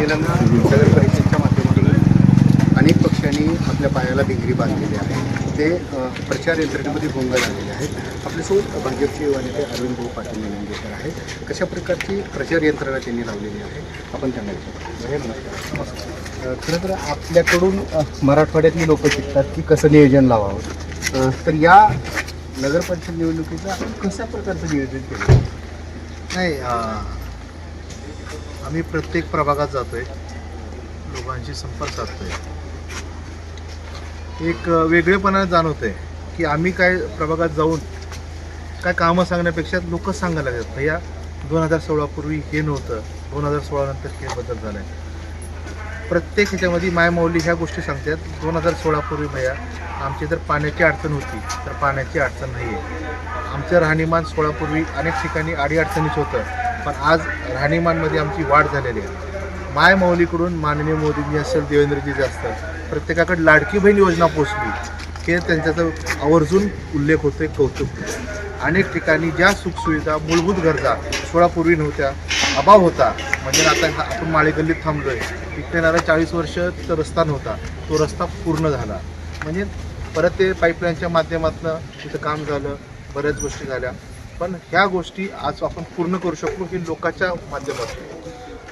निलंगा नगर परिषदच्या माध्यमातून अनेक पक्षांनी आपल्या पायाला भिंगरी बांधलेली आहे. ते प्रचार यंत्रणेमध्ये गुंग झालेले आहेत. आपल्यासोबत भाजपचे युवा नेते अरविंद भाऊ पाटील निलंगेकर आहेत. कशा प्रकारची प्रचार यंत्रणा त्यांनी लावलेली आहे? आपण त्यांना विचारू. खरं तर आपल्याकडून मराठवाड्यातली लोक शिकतात की कसं नियोजन लावावं. तर या नगर परिषद निवडणुकीचं आपण कशा प्रकारचं नियोजन केलं? नाही आम्ही प्रत्येक प्रभागात जातो आहे लोकांशी संपर्क साधतो आहे एक वेगळेपणा वेगळेपणा आहे की आम्ही काय प्रभागात जाऊन काय कामं सांगण्यापेक्षा लोक सांगायला लागतात भैया दोन हजार सोळापूर्वी हे नव्हतं. दोन हजार सोळानंतर हे बदल झाला आहे प्रत्येक ह्याच्यामध्ये मायमाऊली ह्या गोष्टी सांगतात. दोन हजार सोळापूर्वी भैया आमची जर पाण्याची अडचण होती. तर पाण्याची अडचण नाही आहे आमचं राहणीमान सोळापूर्वी अनेक ठिकाणी अडीअडचणीच होतं. पण आज राहणीमानमध्ये आमची वाढ झालेली आहे. माय माऊलीकडून माननीय मोदीजी असेल देवेंद्रजी असतात प्रत्येकाकडे लाडकी बहीण योजना पोचली हे त्यांच्याचा आवर्जून उल्लेख होतोय कौतुक. अनेक ठिकाणी ज्या सुखसुविधा मूलभूत गरजा सोळापूर्वी नव्हत्या अभाव होता. म्हणजे आता हा- आपण माळेगल्लीत थांबलो थांबलोय. तिथे येणारा चाळीस वर्ष तर रस्ता नव्हता. तो रस्ता पूर्ण झाला. म्हणजे परत ते पाईपलाईनच्या माध्यमातून तिथं काम झालं बऱ्याच गोष्टी झाल्या. पण ह्या गोष्टी आज आपण पूर्ण करू शकलो की लोकांच्या माध्यमातून.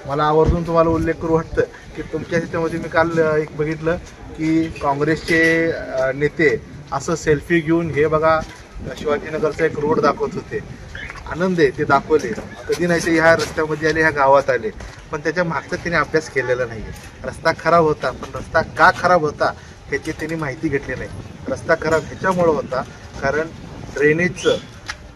मला आवर्जून तुम्हाला उल्लेख करू वाटतं की तुमच्या ह्याच्यामध्ये मी काल एक बघितलं की काँग्रेसचे नेते असं सेल्फी घेऊन हे बघा शिवाजीनगरचा एक रोड दाखवत होते. आनंद आहे ते दाखवले. कधी नाही ते ह्या रस्त्यामध्ये आले ह्या गावात आले. पण त्याच्या मागचा त्यांनी अभ्यास केलेला नाही रस्ता खराब होता पण रस्ता का खराब होता ह्याची त्यांनी माहिती घेतली नाही. रस्ता खराब ह्याच्यामुळं होता कारण ड्रेनेजचं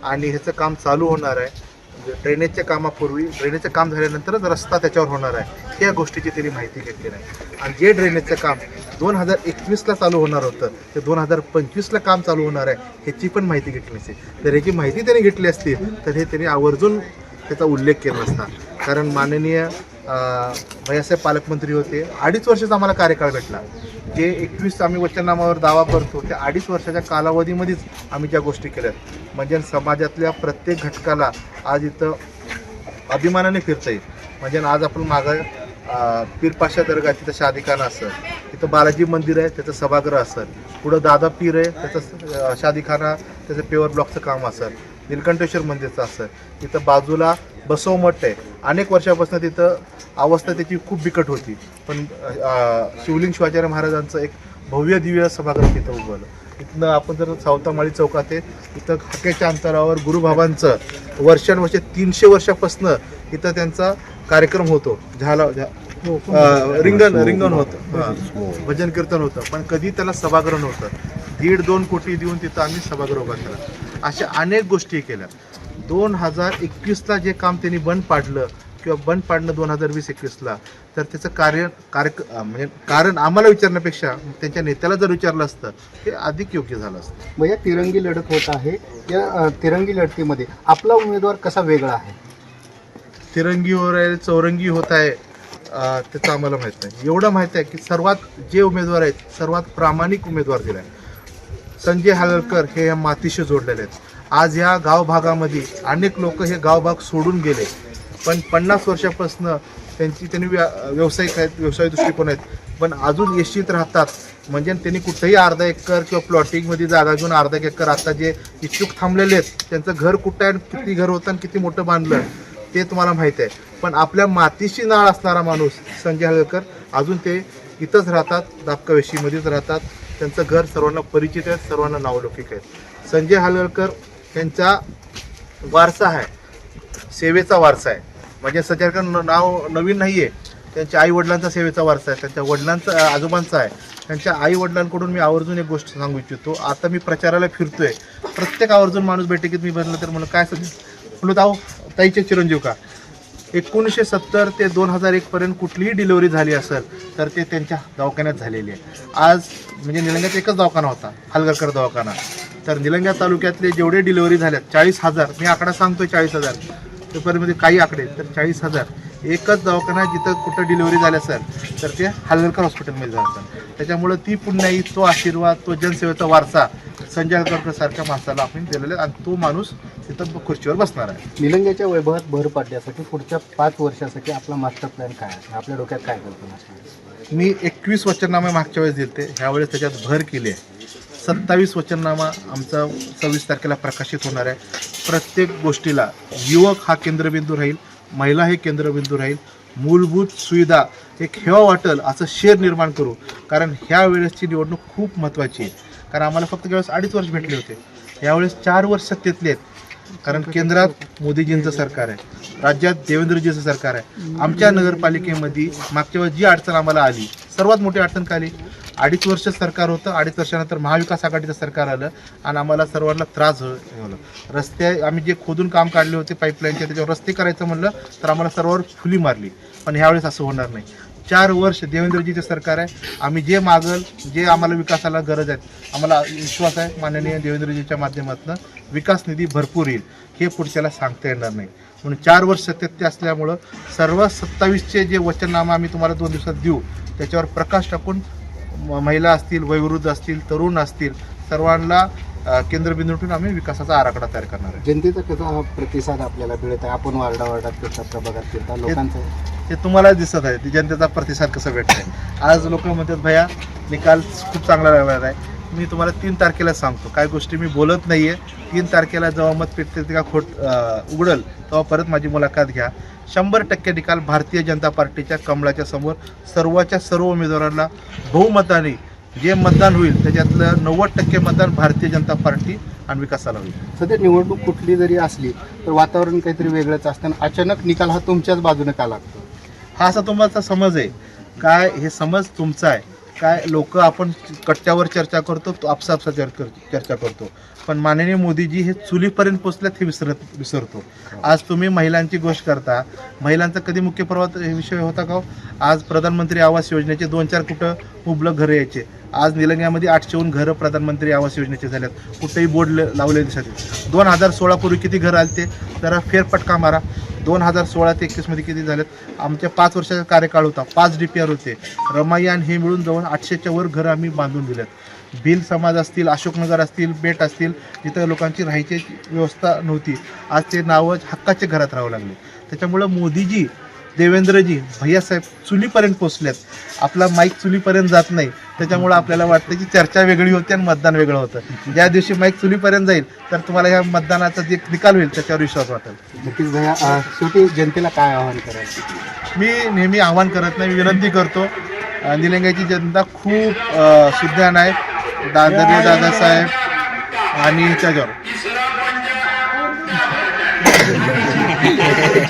आणि ह्याचं काम चालू होणार आहे. म्हणजे ड्रेनेजच्या कामापूर्वी ड्रेनेजचं काम झाल्यानंतरच रस्ता त्याच्यावर होणार आहे. या गोष्टीची त्यांनी माहिती घेतली नाही. आणि जे ड्रेनेजचं काम दोन हजार एकवीसला चालू होणार होतं ते दोन हजार पंचवीसला काम चालू होणार आहे ह्याची पण माहिती घेतली नसते तर ह्याची माहिती त्यांनी घेतली असती तर हे त्यांनी आवर्जून त्याचा उल्लेख केला असता. कारण माननीय अं, भैयासाहेब पालकमंत्री होते. अडीच वर्षाचा आम्हाला कार्यकाळ भेटला. जे एकवीस आम्ही वचननामावर दावा करतो त्या अडीच वर्षाच्या कालावधीमध्येच आम्ही ज्या गोष्टी केल्यात म्हणजे समाजातल्या प्रत्येक घटकाला आज इथं अभिमानाने फिरता येईल म्हणजे आज आपण मागं पीरपाशा दर्गा तिथं शादीखाना असेल तिथं बालाजी मंदिर आहे त्याचं सभागृह असेल पुढं दादा पीर आहे त्याचं शादीखाना त्याचं पेवर ब्लॉकचं काम असेल निलकंठेश्वर मंदिरचं असेल तिथं बाजूला बसव मठ आहे. अनेक वर्षापासून तिथं अवस्था त्याची खूप बिकट होती. पण शिवलिंग शिवाचार्य महाराजांचं एक भव्य दिव्य सभागृह तिथं उभवलं इथनं आपण जर सावतामाळी चौकात आहे इथं हाकेच्या अंतरावर गुरुबाबांचं वर्षानुवर्षे तीनशे वर्षापासनं इथं त्यांचा कार्यक्रम होतो. झाला झा- अं, रिंगण रिंगण होतं. हां. भजन कीर्तन होतं. पण कधी त्याला सभागृह नव्हतं. दीड दोन कोटी देऊन तिथं आम्ही सभागृह उभा केला. अशा अनेक गोष्टी केल्या. दोन हजार एकवीसला जे काम त्यांनी बंद पाडलं किंवा बंद पाडणं दोन हजार वीस एकवीसला तर त्याचं कार्य कार्य म्हणजे कारण आम्हाला विचारण्यापेक्षा त्यांच्या नेत्याला जर विचारलं असतं हे अधिक योग्य झालं असतं. मग या तिरंगी लढत होत आहे. या तिरंगी लढतीमध्ये आपला उमेदवार कसा वेगळा आहे? तिरंगी हो आहे चौरंगी होत आहे त्याचं आम्हाला माहीत नाही. एवढं माहीत आहे की सर्वात जे उमेदवार आहेत सर्वात प्रामाणिक उमेदवार दिला आहे. संजय हालकर हे या मातीशी जोडलेले आहेत. आज या गावभागामध्ये अनेक लोक हे गावभाग सोडून गेले. पण पन्नास वर्षापासून त्यांची त्यांनी व्या व्यावसायिक आहेत व्यवसाय दृष्टिकोन आहेत. पण अजून येशीत राहतात. म्हणजे त्यांनी कुठंही अर्धा एकर किंवा प्लॉटिंगमध्ये जागा घेऊन अर्धा एकर आता जे इच्छुक थांबलेले आहेत त्यांचं घर कुठं आहे आणि किती घर होतं आणि किती मोठं बांधलं ते तुम्हाला माहीत आहे. पण आपल्या मातीशी नाळ असणारा माणूस संजय हलकर अजून ते इथंच राहतात दापका वेशीमध्येच राहतात. त्यांचं घर सर्वांना परिचित आहे सर्वांना नावलौकिक आहे. संजय हालकर यांचा वारसा आहे सेवेचा वारसा आहे. म्हणजे सचारकर न- नाव नवीन नाही आहे त्यांच्या आई वडिलांचा सेवेचा वारसा आहे त्यांच्या वडिलांचा आजोबांचा आहे. त्यांच्या आई वडिलांकडून मी आवर्जून एक गोष्ट सांगू इच्छितो. आता मी प्रचाराला फिरतोय. प्रत्येक आवर्जून माणूस बैठकीत मी भरलं तर मला काय सांगेल म्हणलो ताऊ ताईचे चिरंजीव का? एकोणीसशे सत्तर ते दोन हजार एकपर्यंत कुठलीही डिलिव्हरी झाली असेल तर ते त्यांच्या दवाखान्यात झालेली आहे. आज म्हणजे निलंग्यात एकच दवाखाना होता हलगरकर दवाखाना. तर निलंग्या तालुक्यातले जेवढे डिलिव्हरी झाल्यात चाळीस हजार मी आकडा सांगतोय चाळीस हजार. पेपरमध्ये काही आकडे तर चाळीस हजार. एकच दवाखाना जिथं कुठं डिलिव्हरी झाली असेल तर ते हलगरकर हॉस्पिटलमध्ये असेल. त्याच्यामुळं ती पुण्याई तो आशीर्वाद तो जनसेवेचा वारसा संजय हलकरकर सारख्या माणसाला आपण दिलेले आणि तो माणूस तिथं खुर्चीवर बसणार आहे. निलंग्याच्या वैभवात भर पाडण्यासाठी पुढच्या पाच वर्षासाठी आपला मास्टर प्लॅन काय आहे? आपल्या डोक्यात काय कल्पना मी एकवीस वचननामे मागच्या वेळेस दिले ह्यावेळेस त्याच्यात भर केली आहे. सत्तावीस वचननामा आमचा सव्वीस तारखेला प्रकाशित होणार आहे. प्रत्येक गोष्टीला युवक हा केंद्रबिंदू राहील महिला हे केंद्रबिंदू राहील. मूलभूत सुविधा एक हेवा वाटेल असं शेर निर्माण करू. कारण ह्या वेळेसची निवडणूक खूप महत्त्वाची आहे. कारण आम्हाला फक्त त्यावेळेस अडीच वर्ष भेटले होते यावेळेस चार वर्ष सत्तेतले आहेत. कारण केंद्रात मोदीजींचं सरकार आहे. राज्यात देवेंद्रजीचं सरकार आहे. आमच्या नगरपालिकेमध्ये मागच्या वेळेस जी अडचण आम्हाला आली सर्वात मोठी अडचण काय आली? अडीच वर्ष सरकार होतं अडीच वर्षानंतर महाविकास आघाडीचं सरकार आलं आणि आम्हाला सर्वांना त्रास हो-, झाला. रस्ते आम्ही जे खोदून काम काढले होते पाईपलाईनचे त्याच्यावर रस्ते करायचं म्हणलं तर आम्हाला सर्वांवर फुली मारली. पण ह्यावेळेस असं होणार नाही. चार वर्ष देवेंद्रजीचे सरकार आहे. आम्ही जे मागल जे आम्हाला विकासाला गरज आहे आम्हाला विश्वास आहे माननीय देवेंद्रजीच्या माध्यमातून विकास निधी भरपूर येईल. हे पुढच्याला सांगता येणार नाही. म्हणून चार वर्ष सत्यत्य असल्यामुळं सर्व सत्तावीसचे जे वचननामा आम्ही तुम्हाला दोन दिवसात देऊ त्याच्यावर प्रकाश टाकून महिला असतील वयोवृद्ध असतील तरुण असतील सर्वांना केंद्रबिंदू ठेवून आम्ही विकासाचा आराखडा तयार करणार आहे. जनतेचा कसा प्रतिसाद आपल्याला मिळत आहे आपण वार्डा वार्डात फिरता प्रभागात फिरता लोकांचं? हे तुम्हाला दिसत आहे जनतेचा प्रतिसाद कसा भेटतोय. आज लोक म्हणतात भैया निकाल खूप चांगला लागणार आहे. मी तुम्हाला तीन तारखेला सांगतो. काय गोष्टी मी बोलत नाहीये. तीन तारखेला जेव्हा मत पेटते तेव्हा खोट उघडल तेव्हा परत माझी मुलाखत घ्या. शंभर टक्के निकाल भारतीय जनता पार्टीच्या कमळाच्या समोर सर्वच्या सर्व उमेदवारांना बहुमताने जे मतदान होईल त्याच्यातलं नव्वद टक्के मतदान भारतीय जनता पार्टी आणि विकासाला होईल. सध्या निवडणूक कुठली जरी असली तर वातावरण काहीतरी वेगळंच असताना अचानक निकाल हा तुमच्याच बाजूने का लागतो? हा असा तुमचा समज आहे. काय हे समज तुमचा आहे. काय लोक आपण कट्ट्यावर चर्चा करतो तो आपसापसा चर्चा चर्चा करतो. पण माननीय मोदीजी हे चुलीपर्यंत पोचल्यात हे विसरत विसरतो. आज तुम्ही महिलांची गोष्ट करता महिलांचा कधी मुख्य प्रवाह हे विषय होता का हो? आज प्रधानमंत्री आवास योजनेचे दोन चार कुठं मुबलक घरं यायचे. आज निलंग्यामध्ये आठशेहून घरं प्रधानमंत्री आवास योजनेचे झाल्यात. कुठेही बोर्ड ल- लावले दिसत दोन हजार सोळापूर्वी किती घरं आले ते जरा फेरपटका मारा. दोन हजार सोळा ते एकवीसमध्ये किती झालेत? आमच्या पाच वर्षाचा कार्यकाळ होता. पाच डी पी आर होते. रमायण हे मिळून जाऊन आठशेच्या वर घरं आम्ही बांधून दिलेत. भिल समाज असतील अशोकनगर असतील बेट असतील जिथं लोकांची राहायची व्यवस्था नव्हती. आज ते नावं हक्काच्या घरात राहावं लागले. त्याच्यामुळं मोदीजी देवेंद्रजी भैयासाहेब चुलीपर्यंत पोचल्यात आपला माईक चुलीपर्यंत जात नाही. त्याच्यामुळं आपल्याला वाटतं की चर्चा वेगळी होती आणि मतदान वेगळं होतं. ज्या दिवशी माईक चुलीपर्यंत जाईल तर तुम्हाला ह्या मतदानाचा जे निकाल होईल त्याच्यावर विश्वास वाटेल. नक्कीच भैया शेवटी जनतेला काय आवाहन करायचं मी नेहमी आव्हान करत नाही मी विनंती करतो. निलंग्याची जनता खूप सुज्ञान आहे. दादरी दादासाहेब आणि त्याच्यावर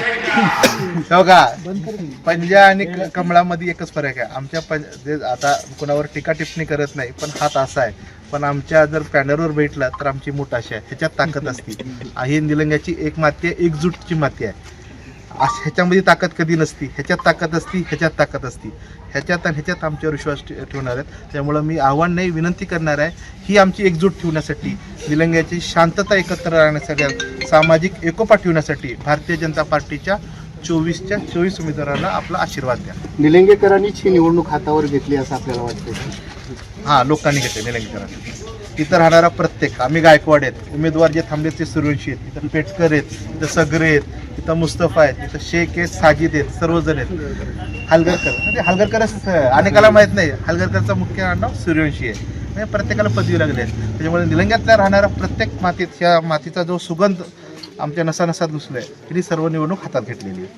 हो का? पंजा आणि कमळामध्ये एकच फरक आहे. आमच्या पं आता कुणावर टीका टिप्पणी करत नाही पण हात असा आहे. पण आमच्या जर पॅनरवर भेटला तर आमची मोठाशी आहे. ह्याच्यात ताकद असते. ही निलंग्याची एक माती आहे एकजूटची माती आहे. ह्याच्यामध्ये ताकद कधी नसती. ह्याच्यात ताकद असती ह्याच्यात ताकद असती. ह्याच्यात आणि ह्याच्यात आमच्यावर विश्वास ठेवणार आहेत. त्यामुळं मी आव्हान नाही विनंती करणार आहे ही आमची एकजूट ठेवण्यासाठी निलंग्याची शांतता एकत्र राहण्यासाठी सामाजिक एकोपा ठेवण्यासाठी भारतीय जनता पार्टीच्या चोवीसच्या चोवीस उमेदवारांना आपला आशीर्वाद द्या. निलंगेकरांनीच ही निवडणूक हातावर घेतली असं आपल्याला वाटतं हां लोकांनी घेतले निलंगेकरांनी. इथं राहणारा प्रत्येक आम्ही गायकवाड आहेत उमेदवार जे थांबले ते सूर्यवंशी आहेत इथं पेटकर आहेत इथं सगरे आहेत तिथं मुस्तफा आहेत तिथं शेख आहेत साजिद आहेत सर्वजण आहेत. हलगरकर. म्हणजे हलगरकरच अनेकाला माहीत नाही. हलगरकरचा मुख्य आडनाव सूर्यवंशी आहे. म्हणजे प्रत्येकाला पदवी लागली आहे. त्याच्यामुळे निलंग्यातल्या राहणारा प्रत्येक मातीत ह्या मातीचा जो सुगंध आमच्या नसानसात आहे तिने सर्व निवडणूक हातात घेतलेली आहे.